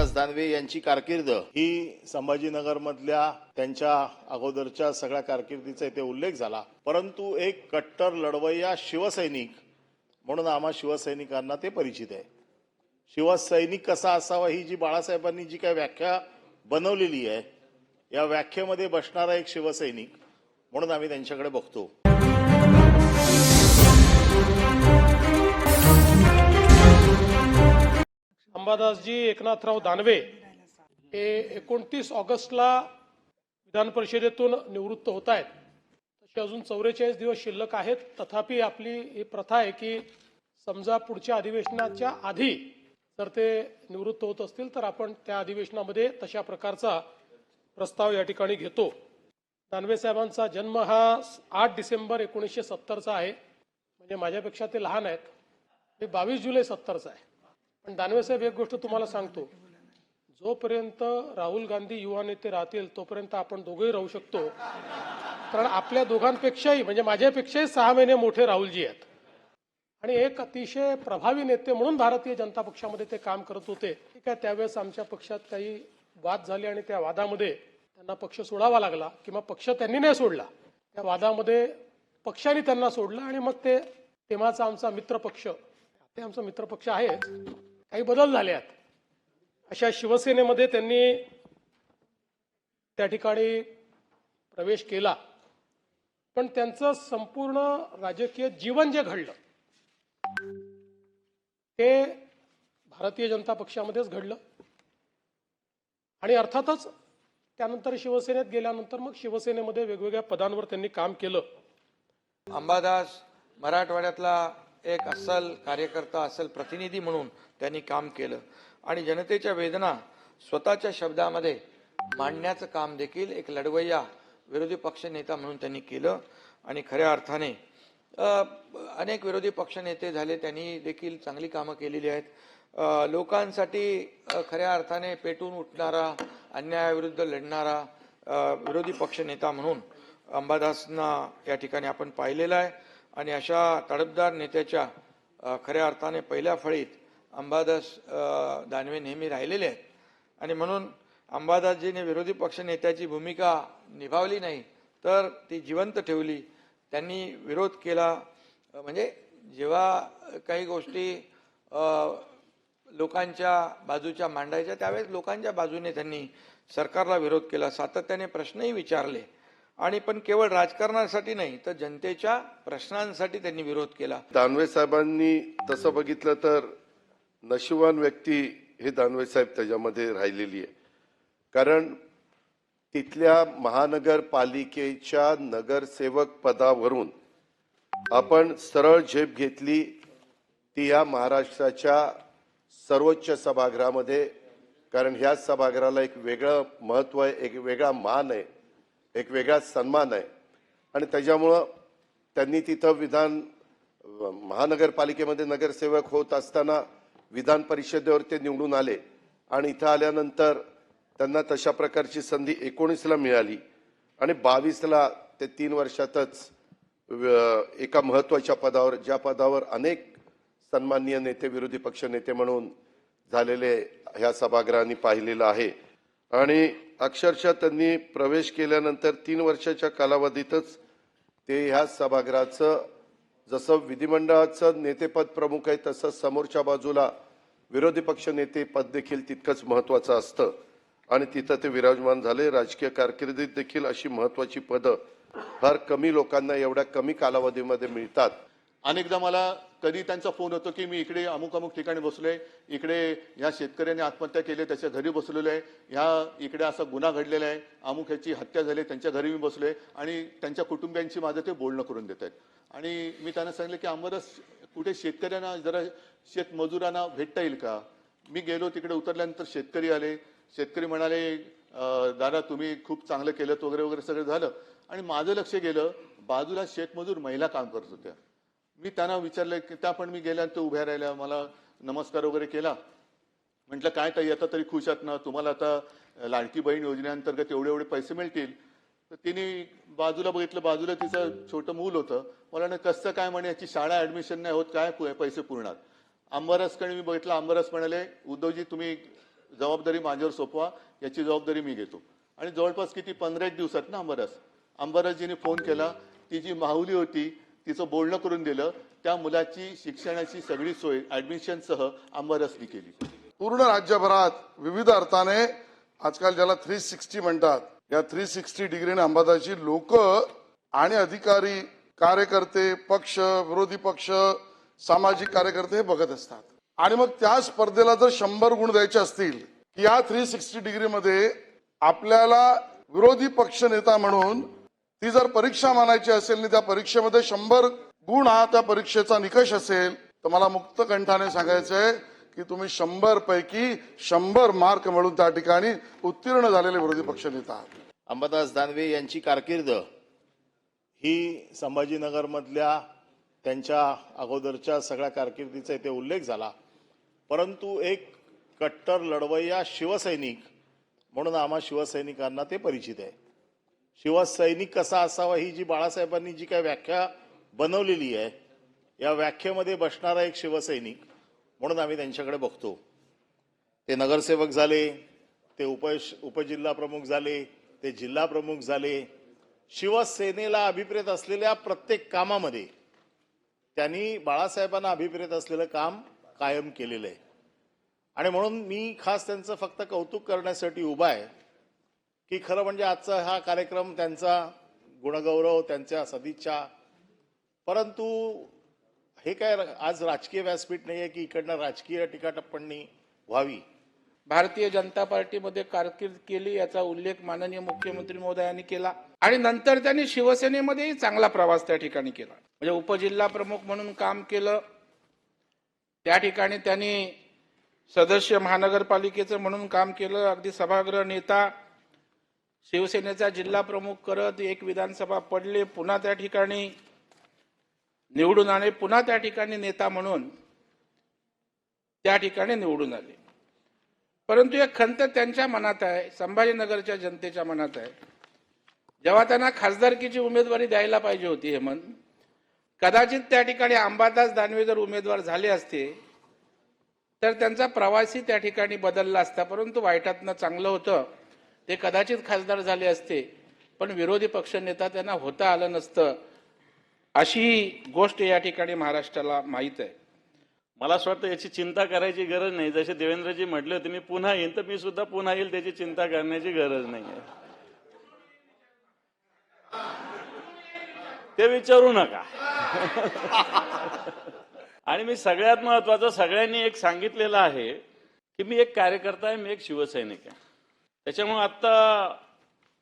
अंबादास दानवे यांची कारकीर्द. ही संभाजीनगरमधल्या त्यांच्या अगोदरच्या सगळ्या कारकिर्दीचा इथे उल्लेख झाला. परंतु एक कट्टर लढवय्या शिवसैनिक म्हणून आम्हा शिवसैनिकांना ते परिचित आहे. शिवसैनिक कसा असावा ही जी बाळासाहेबांनी जी काय व्याख्या बनवलेली आहे या व्याख्येमध्ये बसणारा एक शिवसैनिक म्हणून आम्ही त्यांच्याकडे बघतो. अंबादासजी एकनाथराव दानवे हे एकोणतीस ऑगस्टला विधान परिषदेतून निवृत्त होत आहेत. तसे अजून चौवेचाळीस दिवस शिल्लक आहेत. तथापि आपली ही प्रथा आहे की समजा पुढच्या अधिवेशनाच्या आधी जर ते निवृत्त होत असतील तर आपण त्या अधिवेशनामध्ये तशा प्रकारचा प्रस्ताव या ठिकाणी घेतो. दानवे साहेबांचा जन्म हा आठ डिसेंबर एकोणीसशे सत्तरचा आहे. म्हणजे माझ्यापेक्षा ते लहान आहेत. ते बावीस जुलै सत्तरचा आहे. पण दानवे साहेब एक गोष्ट तुम्हाला सांगतो. जोपर्यंत राहुल गांधी युवा नेते राहतील तोपर्यंत आपण दोघंही राहू शकतो. कारण आपल्या दोघांपेक्षाही म्हणजे माझ्यापेक्षाही सहा महिने मोठे राहुलजी आहेत. आणि एक अतिशय प्रभावी नेते म्हणून भारतीय जनता पक्षामध्ये ते काम करत होते. ठीक आहे त्यावेळेस आमच्या पक्षात काही वाद झाले आणि त्या वादामध्ये त्यांना पक्ष सोडावा लागला किंवा पक्ष त्यांनी नाही सोडला. त्या वादामध्ये पक्षाने त्यांना सोडलं आणि मग ते तेव्हाचा आमचा मित्र पक्ष ते आमचा मित्र पक्ष आहेच काही बदल झाले आहेत अशा शिवसेनेमध्ये त्यांनी त्या ठिकाणी प्रवेश केला. पण त्यांचं संपूर्ण राजकीय जीवन जे घडलं ते भारतीय जनता पक्षामध्येच घडलं. आणि अर्थातच त्यानंतर शिवसेनेत गेल्यानंतर मग शिवसेनेमध्ये वेगवेगळ्या पदांवर त्यांनी काम केलं. अंबादास मराठवाड्यातला एक अस्सल कार्यकर्ता असल प्रतिनिधी म्हणून त्यांनी काम केलं. आणि जनतेच्या वेदना स्वतःच्या शब्दामध्ये मांडण्याचं काम देखील एक लढवय्या विरोधी पक्ष नेता म्हणून त्यांनी केलं. आणि खऱ्या अर्थाने अनेक विरोधी पक्षनेते झाले त्यांनी देखील चांगली कामं केलेली आहेत. लोकांसाठी खऱ्या अर्थाने पेटून उठणारा अन्यायाविरुद्ध लढणारा विरोधी विरोधी पक्षनेता म्हणून अंबादासना या ठिकाणी आपण पाहिलेला आहे. आणि अशा तडफदार नेत्याच्या खऱ्या अर्थाने पहिल्या फळीत अंबादास दानवे नेहमी राहिलेले आहेत. आणि म्हणून अंबादासजीने विरोधी पक्ष नेत्याची भूमिका निभावली नाही तर ती जिवंत ठेवली. त्यांनी विरोध केला म्हणजे जेव्हा काही गोष्टी लोकांच्या बाजूच्या मांडायच्या त्यावेळेस लोकांच्या बाजूने त्यांनी सरकारला विरोध केला. सातत्याने प्रश्नही विचारले. आणि पण केवळ राजकारणासाठी नाही तर जनतेच्या प्रश्नांसाठी त्यांनी विरोध केला. दानवे साहेबांनी तसं बघितलं तर नशिवान व्यक्ती हे दानवे साहेब त्याच्यामध्ये राहिलेली आहे. कारण तिथल्या महानगरपालिकेच्या नगरसेवक पदावरून आपण सरळ झेप घेतली ती या महाराष्ट्राच्या सर्वोच्च सभागृहामध्ये कारण ह्या सभागृहाला एक वेगळं महत्त्व आहे एक वेगळा मान आहे. एक वेगळा सन्मान आहे. आणि त्याच्यामुळं त्यांनी तिथं विधान महानगरपालिकेमध्ये नगरसेवक होत असताना विधान परिषदेवर ते निवडून आले. आणि इथं आल्यानंतर त्यांना तशा प्रकारची संधी एकोणीसला मिळाली. आणि बावीसला ते तीन वर्षातच एका महत्त्वाच्या पदावर ज्या पदावर अनेक सन्माननीय नेते विरोधी पक्ष नेते म्हणून झालेले ह्या सभागृहांनी पाहिलेलं आहे. आणि अक्षरशः त्यांनी प्रवेश केल्यानंतर तीन वर्षाच्या कालावधीतच ते ह्या सभागृहाचं जसं विधिमंडळाचं नेतेपद प्रमुख आहे तसं समोरच्या बाजूला विरोधी पक्ष नेते पद देखील तितकंच महत्वाचं असतं. आणि तिथं ते विराजमान झाले. राजकीय कारकिर्दीत देखील अशी महत्वाची पदं फार कमी लोकांना एवढ्या कमी कालावधीमध्ये मिळतात. अनेकदा मला कधी त्यांचा फोन होतो की मी इकडे अमुक अमुक ठिकाणी बसलोय इकडे या शेतकऱ्याने आत्महत्या केली त्याच्या घरी बसलेलो आहे ह्या इकडे असा गुन्हा घडलेला आहे अमुक ह्याची हत्या झाली त्यांच्या घरी मी बसलोय आणि त्यांच्या कुटुंबियांशी माझं ते बोलणं करून देत आहेत. आणि मी त्यांना सांगितलं की आम्हाला कुठे शेतकऱ्यांना जरा शेतमजुरांना भेटता येईल का? मी गेलो तिकडे उतरल्यानंतर शेतकरी आले. शेतकरी म्हणाले दादा तुम्ही खूप चांगलं केलं वगैरे वगैरे सगळं झालं. आणि माझं लक्ष गेलं बाजूला शेतमजूर महिला काम करत होत्या. मी त्यांना विचारलं की त्या पण मी गेल्यानंतर उभ्या राहिल्या मला नमस्कार वगैरे केला. म्हटलं काय ताई आता तरी खुश आहात ना? तुम्हाला आता लाडकी बहीण योजनेअंतर्गत एवढे एवढे पैसे मिळतील. तर तिने बाजूला बघितलं बाजूला तिचं छोटं मूल होतं. मला ना कसं काय म्हणे याची शाळा ऍडमिशन नाही होत काय पु- पैसे पुरणार? आंबरसकडे मी बघितलं आंबरस म्हणाले उद्धवजी तुम्ही जबाबदारी माझ्यावर सोपवा याची जबाबदारी मी घेतो. आणि जवळपास किती पंधरा एक दिवसात ना अंबरस अंबरसजीने फोन केला. ती जी माहुली होती तिचं बोलणं करून दिलं त्या मुलाची शिक्षणाची सगळी सोय ऍडमिशनसह अंबारसनी केली. पूर्ण राज्यभरात विविध अर्थाने आजकाल ज्याला थ्री सिक्स्टी म्हणतात या थ्री सिक्स्टी डिग्रीने अंबादाची लोक आणि अधिकारी कार्यकर्ते पक्ष विरोधी पक्ष सामाजिक कार्यकर्ते हे बघत असतात. आणि मग त्या स्पर्धेला जर शंभर गुण द्यायचे असतील की या थ्री सिक्स्टी डिग्रीमध्ये आपल्याला विरोधी पक्ष नेता म्हणून ती जर परीक्षा मानायची असेल आणि त्या परीक्षेमध्ये शंभर गुण हा त्या परीक्षेचा निकष असेल तर मला मुक्त कंठाने सांगायचं आहे की तुम्ही शंभर पैकी शंभर मार्क मिळून त्या ठिकाणी उत्तीर्ण झालेले विरोधी पक्ष नेता आहात. अंबादास दानवे यांची कारकीर्द ही संभाजीनगरमधल्या त्यांच्या अगोदरच्या सगळ्या कारकिर्दीचा इथे उल्लेख झाला. परंतु एक कट्टर लढवय्या शिवसैनिक म्हणून आम्हा शिवसैनिकांना ते परिचित आहे. शिवसैनिक कसा असावा ही जी बाळासाहेबांनी जी काय व्याख्या बनवलेली आहे या व्याख्येमध्ये बसणारा एक शिवसैनिक म्हणून आम्ही त्यांच्याकडे बघतो. ते नगरसेवक झाले ते उप उपजिल्हा प्रमुख झाले ते जिल्हा प्रमुख झाले. शिवसेनेला अभिप्रेत असलेल्या प्रत्येक कामामध्ये त्यांनी बाळासाहेबांना अभिप्रेत असलेलं काम कायम केलेलं आहे. आणि म्हणून मी खास त्यांचं फक्त कौतुक करण्यासाठी उभा आहे. की खरं म्हणजे आजचा हा कार्यक्रम त्यांचा गुणगौरव त्यांच्या सदिच्छा. परंतु हे काय आज राजकीय व्यासपीठ नाही आहे की इकडनं राजकीय टीकाटप्पणी व्हावी? भारतीय जनता पार्टीमध्ये कारकीर्द केली याचा उल्लेख माननीय मुख्यमंत्री महोदयांनी केला आणि नंतर त्यांनी शिवसेनेमध्येही चांगला प्रवास त्या ठिकाणी केला. म्हणजे उपजिल्हा प्रमुख म्हणून काम केलं. त्या ठिकाणी त्यांनी सदस्य महानगरपालिकेचं म्हणून काम केलं. अगदी सभागृह नेता शिवसेनेचा जिल्हा प्रमुख करत एक विधानसभा पडले पुन्हा त्या ठिकाणी निवडून आले पुन्हा त्या ठिकाणी नेता म्हणून त्या ठिकाणी निवडून आले. परंतु एक खंत त्यांच्या मनात आहे संभाजीनगरच्या जनतेच्या मनात आहे. जेव्हा त्यांना खासदारकीची उमेदवारी द्यायला पाहिजे होती हेमंत कदाचित त्या ठिकाणी अंबादास दानवे जर उमेदवार झाले असते तर त्यांचा प्रवासी त्या ठिकाणी बदलला असता परंतु वाईटातनं चांगलं होतं. ते कदाचित खासदार झाले असते पण विरोधी पक्षनेता त्यांना होता आलं नसतं. अशी गोष्ट या ठिकाणी महाराष्ट्राला माहीत आहे. मला असं वाटतं याची चिंता करायची गरज नाही. जसे देवेंद्रजी म्हटले होते मी पुन्हा येईन तर मी सुद्धा पुन्हा येईल त्याची चिंता करण्याची गरज नाही आहे. ते विचारू नका. आणि मी सगळ्यात महत्वाचं सगळ्यांनी एक सांगितलेलं आहे की मी एक कार्यकर्ता आहे मी एक शिवसैनिक आहे. त्याच्यामुळे आत्ता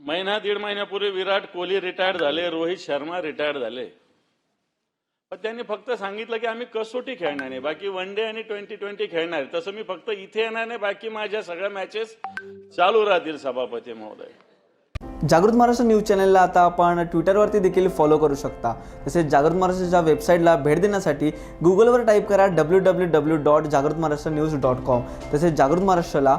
महिना दीड महिन्यापूर्वी विराट कोहली रिटायर्ड झाले रोहित शर्मा रिटायर्ड झाले. पण त्यांनी फक्त सांगितलं की आम्ही कसोटी खेळणार नाही बाकी वन डे आणि ट्वेंटी ट्वेंटी खेळणार आहे. तसं मी फक्त इथे येणार नाही बाकी माझ्या सगळ्या मॅचेस चालू राहतील सभापती महोदय. जागृत महाराष्ट्र न्यूज चॅनलला आता आपण ट्विटरवरती देखील फॉलो करू शकता. तसेच जागृत महाराष्ट्राच्या वेबसाईटला भेट देण्यासाठी गुगलवर टाईप करा डब्ल्यू डब्ल्यू डब्ल्यू डॉट जागृत महाराष्ट्र न्यूज डॉट कॉम तसेच जागृत महाराष्ट्राला